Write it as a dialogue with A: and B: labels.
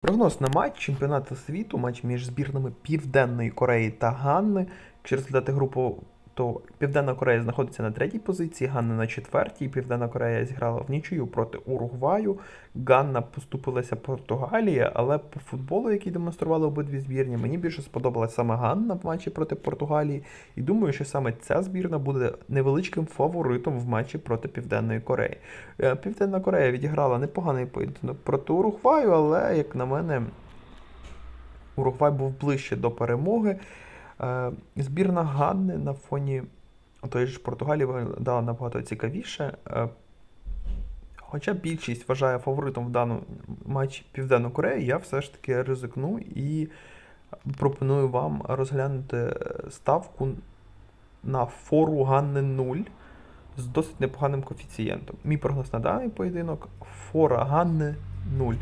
A: Прогноз на матч чемпіонату світу, матч між збірнами Південної Кореї та Ганни. Якщо результати групу, то Південна Корея знаходиться на третій позиції, Ганна на четвертій. Південна Корея зіграла в нічию проти Уругваю. Ганна поступилася Португалії, але по футболу, який демонстрували обидві збірні, мені більше сподобалася саме Ганна в матчі проти Португалії. І думаю, що саме ця збірна буде невеличким фаворитом в матчі проти Південної Кореї. Е, Південна Корея відіграла непоганий поєдинок проти Уругваю, але, як на мене, Уругвай був ближче до перемоги. Е, Збірна Ганни на фоні тої ж Португалії виглядала набагато цікавіше. Е, Хоча більшість вважає фаворитом в даному матчі Південну Корею, я все ж таки ризикну і пропоную вам розглянути ставку на фору Ганни 0 з досить непоганим коефіцієнтом. Мій прогноз на даний поєдинок фора Ганни 0.